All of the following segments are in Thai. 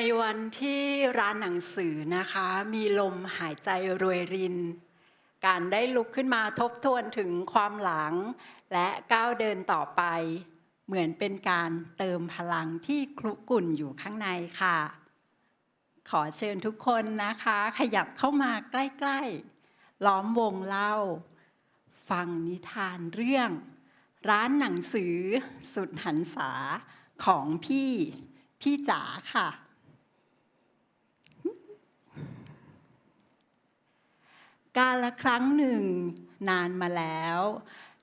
ในวันที่ร้านหนังสือนะคะ มีลมหายใจรวยริน การได้ลุกขึ้นมาทบทวนถึงความหลัง และก้าวเดินต่อไป เหมือนเป็นการเติมพลังที่คลุกุ่นอยู่ข้างในค่ะ ขอเชิญทุกคนนะคะ ขยับเข้ามาใกล้ ๆ ล้อมวงเล่า ฟังนิทานเรื่อง ร้านหนังสือสุดหันษาของพี่พี่จ๋าค่ะ กาละครั้งหนึ่งนานมาแล้ว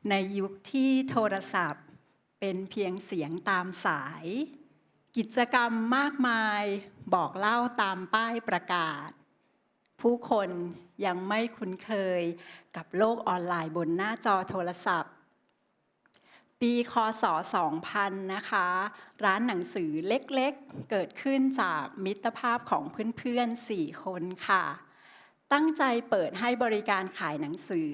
ในยุคที่โทรศัพท์เป็นเพียงเสียงตามสาย กิจกรรมมากมายบอกเล่าตามป้ายประกาศ ผู้คนยังไม่คุ้นเคยกับโลกออนไลน์บนหน้าจอโทรศัพท์ ปีคศ 2000 นะคะ ร้านหนังสือเล็กๆเกิดขึ้นจากมิตรภาพของเพื่อนๆ 4 คนค่ะ ตั้งใจเปิดให้บริการขายหนังสือ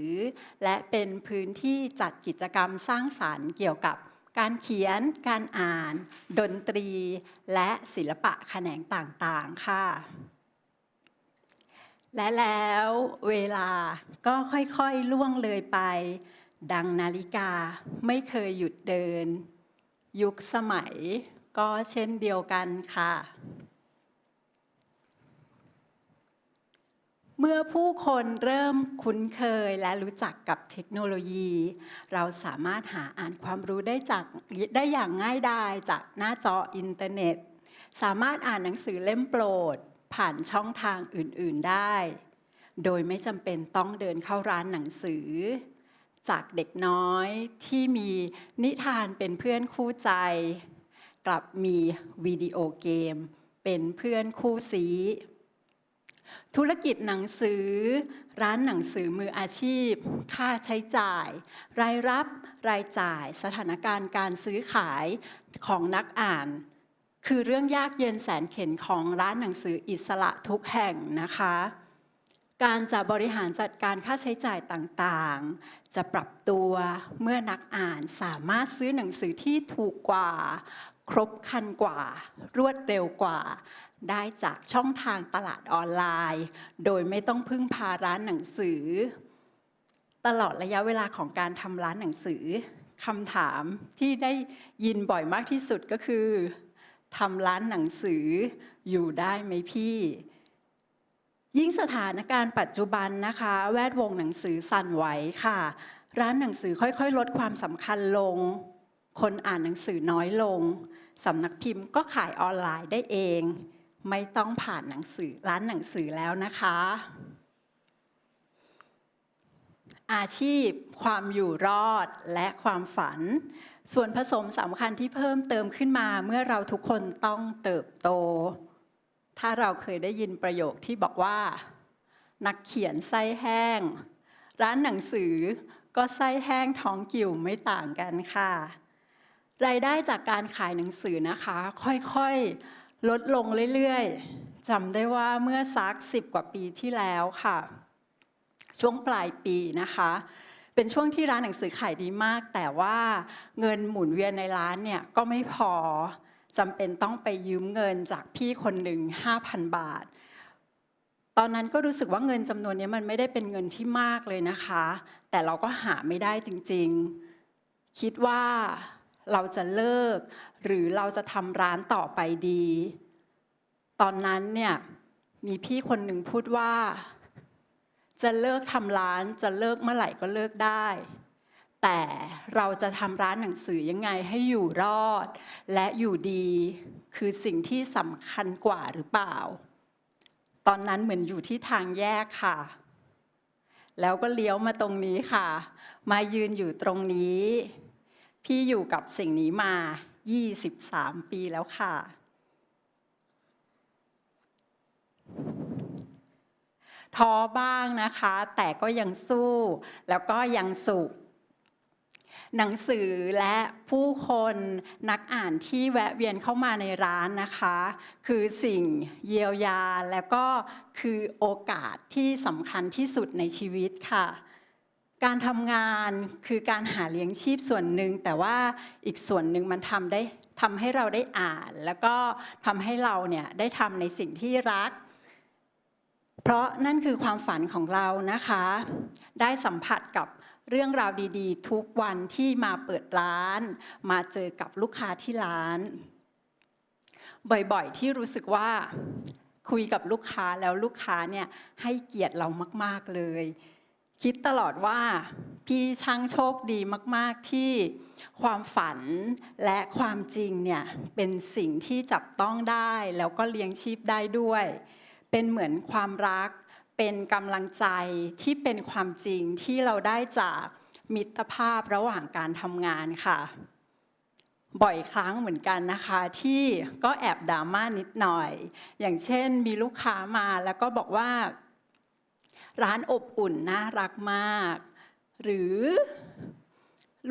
และเป็นพื้นที่จัดกิจกรรมสร้างสารรค์เกี่ยวกับการเขียน การอ่าน ดนตรี และศิลปะแขนงต่างๆ ค่ะ และแล้วเวลาก็ค่อยๆล่วงเลยไป ดังนาฬิกาไม่เคยหยุดเดิน ยุคสมัยก็เช่นเดียวกันค่ะ เมื่อผู้คนเริ่มคุ้นเคยและรู้จักกับเทคโนโลยี เราสามารถหาอ่านความรู้ได้จากได้อย่างง่ายดายจากหน้าจออินเทอร์เน็ต สามารถอ่านหนังสือเล่มโปรด ผ่านช่องทางอื่น ๆได้ โดยไม่จำเป็นต้องเดินเข้าร้านหนังสือ จากเด็กน้อยที่มีนิทานเป็นเพื่อนคู่ใจ กลับมีวิดีโอเกม เป็นเพื่อนคู่ซี ธุรกิจหนังสือ ร้านหนังสือมืออาชีพ ค่าใช้จ่าย รายรับรายจ่าย สถานการณ์การซื้อขายของนักอ่าน คือเรื่องยากเย็นแสนเข็นของร้านหนังสืออิสระทุกแห่งนะคะ การจะบริหารจัดการค่าใช้จ่ายต่างๆ จะปรับตัวเมื่อนักอ่านสามารถซื้อหนังสือที่ถูกกว่า ครบคันกว่า รวดเร็วกว่า ได้จากช่องทางตลาดออนไลน์ โดยไม่ต้องพึ่งพาร้านหนังสือ ตลอดระยะเวลาของการทำร้านหนังสือคำถามที่ได้ยินบ่อยมากที่สุดก็คือทำร้านหนังสืออยู่ได้ไหมพี่ ยิ่งสถานการณ์ปัจจุบันนะคะ แวดวงหนังสือสั่นไหวค่ะ ร้านหนังสือค่อยๆ ลดความสำคัญลง คนอ่านหนังสือน้อยลงสำนักพิมพ์ก็ขายออนไลน์ได้เอง ไม่ต้องผ่านหนังสือร้านหนังสือแล้วนะคะ อาชีพ ความอยู่รอดและความฝัน ส่วนผสมสำคัญที่เพิ่มเติมขึ้นมาเมื่อเราทุกคนต้องเติบโต ถ้าเราเคยได้ยินประโยคที่บอกว่า นักเขียนไส้แห้ง ร้านหนังสือก็ไส้แห้งท้องกิ่วไม่ต่างกันค่ะ รายได้จากการขายหนังสือนะคะ ค่อยๆ ลดลงเรื่อยๆจำได้ว่าเมื่อสักสิบกว่าปีที่แล้วค่ะ ช่วงปลายปีนะคะ เป็นช่วงที่ร้านหนังสือขายดีมาก แต่ว่าเงินหมุนเวียนในร้านเนี่ยก็ไม่พอจำเป็นต้องไปยืมเงินจากพี่คนหนึ่ง5,000 บาท ตอนนั้นก็รู้สึกว่าเงินจำนวนนี้มันไม่ได้เป็นเงินที่มากเลยนะคะ แต่เราก็หาไม่ได้จริงๆ คิดว่า เราจะเลิก หรือเราจะทำร้านต่อไปดี ตอนนั้นเนี่ยมีพี่คนหนึ่งพูดว่า จะเลิกทำร้านจะเลิกเมื่อไหร่ก็เลิกได้ แต่เราจะทำร้านหนังสือยังไงให้อยู่รอด และอยู่ดีคือสิ่งที่สำคัญกว่าหรือเปล่า ตอนนั้นเหมือนอยู่ที่ทางแยกค่ะ แล้วก็เลี้ยวมาตรงนี้ค่ะ มายืนอยู่ตรงนี้ พี่อยู่กับสิ่งนี้มา 23 ปีแล้วค่ะ ท้อบ้างนะคะ แต่ก็ยังสู้ แล้วก็ยังสุข หนังสือและผู้คนนักอ่านที่แวะเวียนเข้ามาในร้านนะคะ คือสิ่งเยียวยา และก็คือโอกาสที่สำคัญที่สุดในชีวิตค่ะ การทำงานคือการหาเลี้ยงชีพส่วนหนึ่ง แต่ว่าอีกส่วนหนึ่งมันทำได้ทำให้เราได้อ่าน แล้วก็ทำให้เราเนี่ยได้ทำในสิ่งที่รัก เพราะนั่นคือความฝันของเรานะคะ ได้สัมผัสกับเรื่องราวดีๆ ทุกวันที่มาเปิดร้าน มาเจอกับลูกค้าที่ร้าน บ่อยๆ ที่รู้สึกว่าคุยกับลูกค้าแล้วลูกค้าเนี่ยให้เกียรติเรามาก ๆเลย คิดตลอดว่าพี่ช่างโชคดีมาก ๆ ที่ความฝันและความจริงเนี่ยเป็นสิ่งที่จับต้องได้ แล้วก็เลี้ยงชีพได้ด้วย เป็นเหมือนความรัก เป็นกำลังใจที่เป็นความจริงที่เราได้จากมิตรภาพระหว่างการทำงานค่ะ บ่อยครั้งเหมือนกันนะคะ ที่ก็แอบดราม่านิดหน่อย อย่างเช่นมีลูกค้ามาแล้วก็บอกว่า ร้านอบอุ่นน่ารักมาก หรือ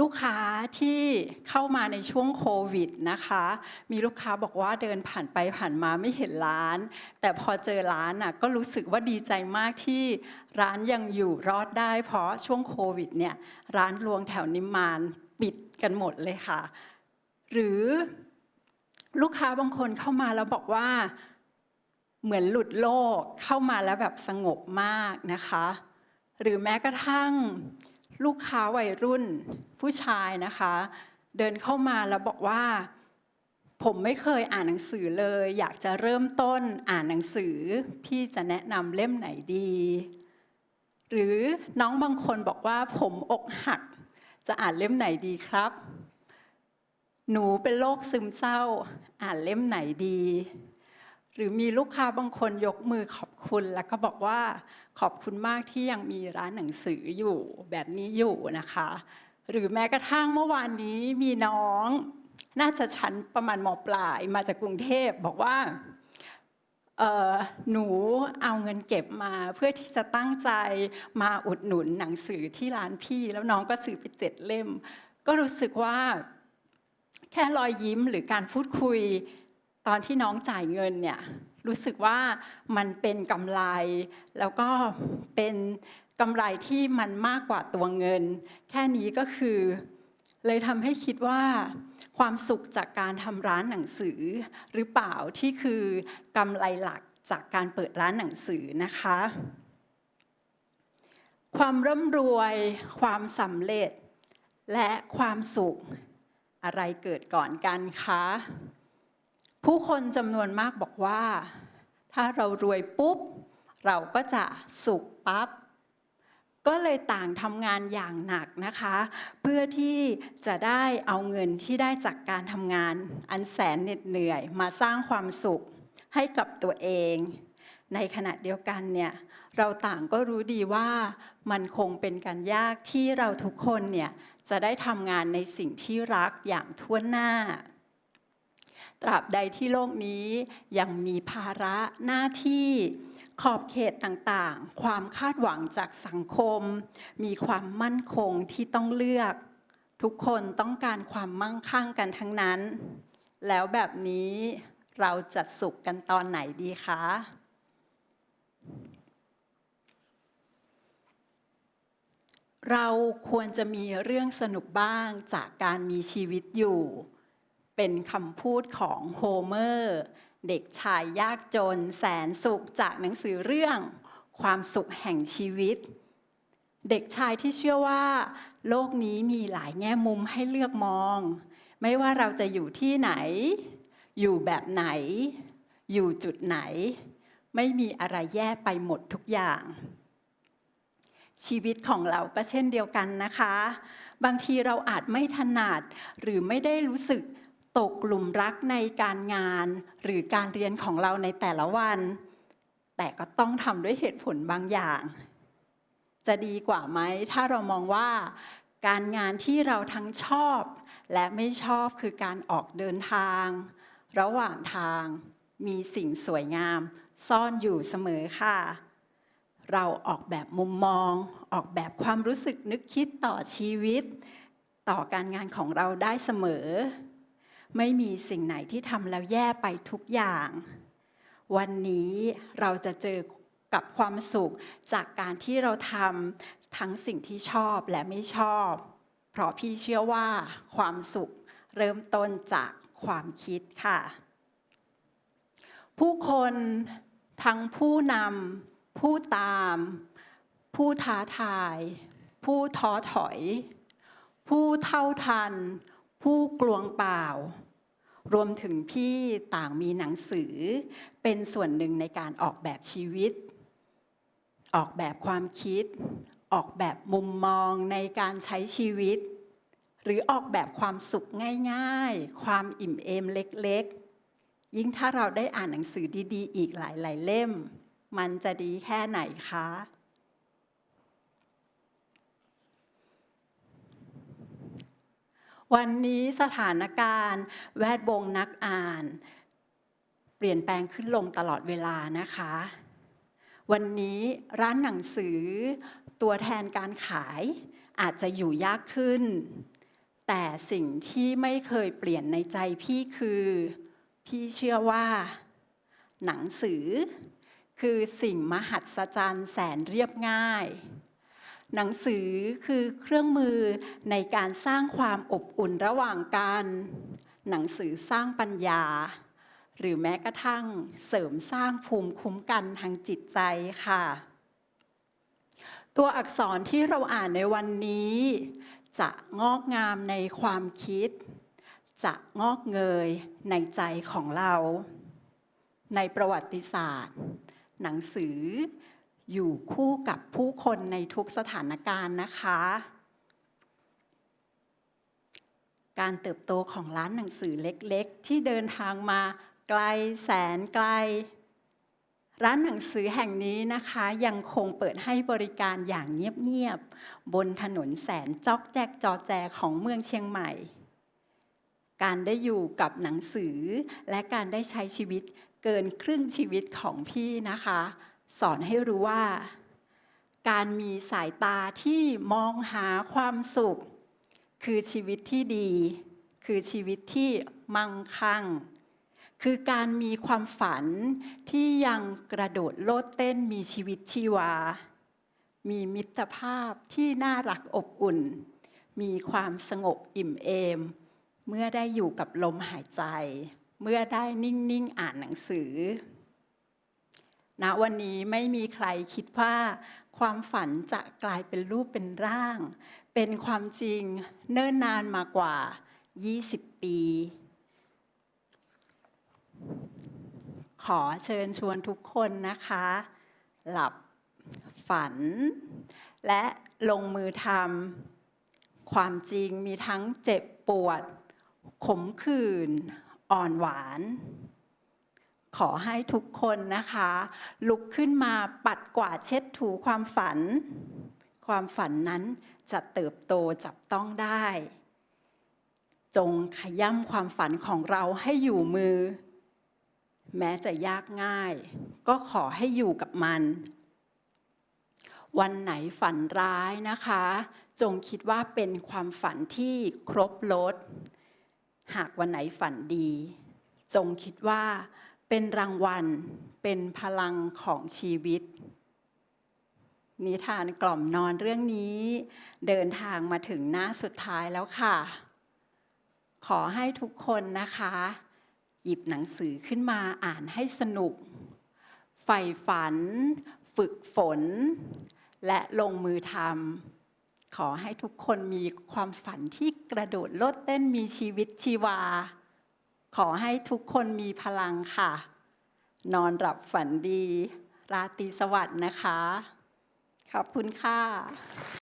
ลูกค้าที่เข้ามาในช่วงโควิดนะคะ มีลูกค้าบอกว่าเดินผ่านไปผ่านมาไม่เห็นร้าน แต่พอเจอร้านน่ะก็รู้สึกว่าดีใจมากที่ร้านยังอยู่รอดได้ เพราะช่วงโควิดเนี่ยร้านรวงแถวนิมมานปิดกันหมดเลยค่ะ หรือลูกค้าบางคนเข้ามาแล้วบอกว่า เหมือนหลุดโลกเข้ามาแล้วแบบสงบมากนะคะ หรือแม้กระทั่งลูกค้าวัยรุ่นผู้ชายนะคะ เดินเข้ามาแล้วบอกว่า ผมไม่เคยอ่านหนังสือเลย อยากจะเริ่มต้นอ่านหนังสือ พี่จะแนะนำเล่มไหนดี หรือน้องบางคนบอกว่า ผมอกหัก จะอ่านเล่มไหนดีครับ หนูเป็นโรคซึมเศร้า อ่านเล่มไหนดี หรือมีลูกค้าบางคนยกมือขอบคุณ แล้วก็บอกว่าขอบคุณมากที่ยังมีร้านหนังสืออยู่แบบนี้อยู่นะคะ หรือแม้กระทั่งเมื่อวานนี้มีน้อง น่าจะชั้นประมาณมปลายมาจากกรุงเทพบอกว่าหนูเอาเงินเก็บมาเพื่อที่จะตั้งใจมาอุดหนุนหนังสือที่ร้านพี่ แล้วน้องก็ซื้อไปเจ็ดเล่ม ก็รู้สึกว่าแค่รอยยิ้มหรือการพูดคุย อนที่น้องจ่ายเงินเนี่ยรู้สึกว่ามันเป็นกำไร แล้วก็เป็นกำไรที่มันมากกว่าตัวเงิน แค่นี้ก็คือ เลยทำให้คิดว่าความสุขจากการทำร้านหนังสือ หรือเปล่าที่คือกำไรหลักจากการเปิดร้านหนังสือนะคะ ความร่ำรวย ความสำเร็จ และความสุขอะไรเกิดก่อนกันคะ ผู้คนจำนวนมากบอกว่า ถ้าเรารวยปุ๊บ เราก็จะสุขปั๊บก็เลยต่างทำงานอย่างหนักนะคะ เพื่อที่จะได้เอาเงินที่ได้จากการทำงาน อันแสนเหน็ดเหนื่อยมาสร้างความสุขให้กับตัวเอง ในขณะเดียวกันเนี่ยเราต่างก็รู้ดีว่ามันคงเป็นการยากที่เราทุกคนเนี่ยจะได้ทำงานในสิ่งที่รักอย่างทั่วหน้า ตราบใดที่โลกนี้ยังมีภาระหน้าที่ขอบเขตต่างๆ ความคาดหวังจากสังคม มีความมั่นคงที่ต้องเลือก ทุกคนต้องการความมั่งคั่งกันทั้งนั้น แล้วแบบนี้เราจะสุขกันตอนไหนดีคะ เราควรจะมีเรื่องสนุกบ้างจากการมีชีวิตอยู่ เป็นคำพูดของโฮเมอร์ เด็กชายยากจนแสนสุขจากหนังสือเรื่อง ความสุขแห่งชีวิต เด็กชายที่เชื่อว่า โลกนี้มีหลายแง่มุมให้เลือกมอง ไม่ว่าเราจะอยู่ที่ไหน อยู่แบบไหน อยู่จุดไหน ไม่มีอะไรแย่ไปหมดทุกอย่างชีวิตของเราก็เช่นเดียวกันนะคะ บางทีเราอาจไม่ถนัดหรือไม่ได้รู้สึก ตกหลุมรักในการงานหรือการเรียนของเราในแต่ละวัน แต่ก็ต้องทำด้วยเหตุผลบางอย่าง จะดีกว่าไหมถ้าเรามองว่า การงานที่เราทั้งชอบ และไม่ชอบคือการออกเดินทาง ระหว่างทางมีสิ่งสวยงาม ซ่อนอยู่เสมอค่ะ เราออกแบบมุมมอง ออกแบบความรู้สึกนึกคิดต่อชีวิต ต่อการงานของเราได้เสมอ ไม่มีสิ่งไหนที่ทำแล้วแย่ไปทุกอย่าง วันนี้เราจะเจอกับความสุขจากการที่เราทำทั้งสิ่งที่ชอบและไม่ชอบ เพราะพี่เชื่อว่าความสุขเริ่มต้นจากความคิดค่ะ ผู้คนทั้งผู้นำผู้ตาม ผู้ท้าทาย ผู้ท้อถอย ผู้เท่าทัน ผู้กลวงเปล่า รวมถึงพี่ต่างมีหนังสือ เป็นส่วนหนึ่งในการออกแบบชีวิต ออกแบบความคิด ออกแบบมุมมองในการใช้ชีวิต หรือออกแบบความสุขง่ายๆ ความอิ่มเอมเล็กๆ ยิ่งถ้าเราได้อ่านหนังสือดีๆ อีกหลายๆเล่ม มันจะดีแค่ไหนคะ วันนี้สถานการณ์ แวดวงนักอ่าน เปลี่ยนแปลงขึ้นลงตลอดเวลานะคะ วันนี้ร้านหนังสือ ตัวแทนการขายอาจจะอยู่ยากขึ้น แต่สิ่งที่ไม่เคยเปลี่ยนในใจพี่คือ พี่เชื่อว่า หนังสือ คือสิ่งมหัศจรรย์แสนเรียบง่าย หนังสือคือเครื่องมือในการสร้างความอบอุ่นระหว่างกัน หนังสือสร้างปัญญา หรือแม้กระทั่งเสริมสร้างภูมิคุ้มกันทางจิตใจค่ะ ตัวอักษรที่เราอ่านในวันนี้ จะงอกงามในความคิด จะงอกเงยในใจของเรา ในประวัติศาสตร์ หนังสือ อยู่คู่กับผู้คนในทุกสถานการณ์นะคะ การเติบโตของร้านหนังสือเล็กๆ ที่เดินทางมาไกลแสนไกล ร้านหนังสือแห่งนี้นะคะยังคงเปิดให้บริการอย่างเงียบๆ บนถนนแสนจอกแจกจอแจของเมืองเชียงใหม่ การได้อยู่กับหนังสือและการได้ใช้ชีวิตเกินครึ่งชีวิตของพี่นะคะ สอนให้รู้ว่า การมีสายตาที่มองหาความสุข คือชีวิตที่ดี คือชีวิตที่มั่งคั่ง คือการมีความฝันที่ยังกระโดดโลดเต้นมีชีวิตชีวา มีมิตรภาพที่น่ารักอบอุ่น มีความสงบอิ่มเอม เมื่อได้อยู่กับลมหายใจ เมื่อได้นิ่ง ๆ อ่านหนังสือ ณวันนี้ไม่มีใครคิดว่าความฝันจะกลายเป็นรูปเป็นร่าง เป็นความจริงเนิ่นนานมากว่า 20 ปี ขอเชิญชวนทุกคนนะคะ หลับฝัน และลงมือทำความจริงมีทั้งเจ็บปวด ขมขื่นอ่อนหวาน ขอให้ทุกคนนะคะ ลุกขึ้นมาปัดกวาดเช็ดถูความฝัน ความฝันนั้นจะเติบโตจับต้องได้ จงขย่ำความฝันของเราให้อยู่มือ แม้จะยากง่าย ก็ขอให้อยู่กับมัน วันไหนฝันร้ายนะคะ จงคิดว่าเป็นความฝันที่ครบรถหากวันไหนฝันดี จงคิดว่า เป็นรางวัล เป็นพลังของชีวิต นิทานกล่อมนอนเรื่องนี้ เดินทางมาถึงหน้าสุดท้ายแล้วค่ะ ขอให้ทุกคนนะคะ หยิบหนังสือขึ้นมาอ่านให้สนุกใฝ่ฝัน ฝึกฝน และลงมือทำขอให้ทุกคนมีความฝันที่กระโดดโลดเต้นมีชีวิตชีวา ขอให้ทุกคนมีพลังค่ะ นอนหลับฝันดี ราตรีสวัสดิ์นะคะ ขอบคุณค่ะ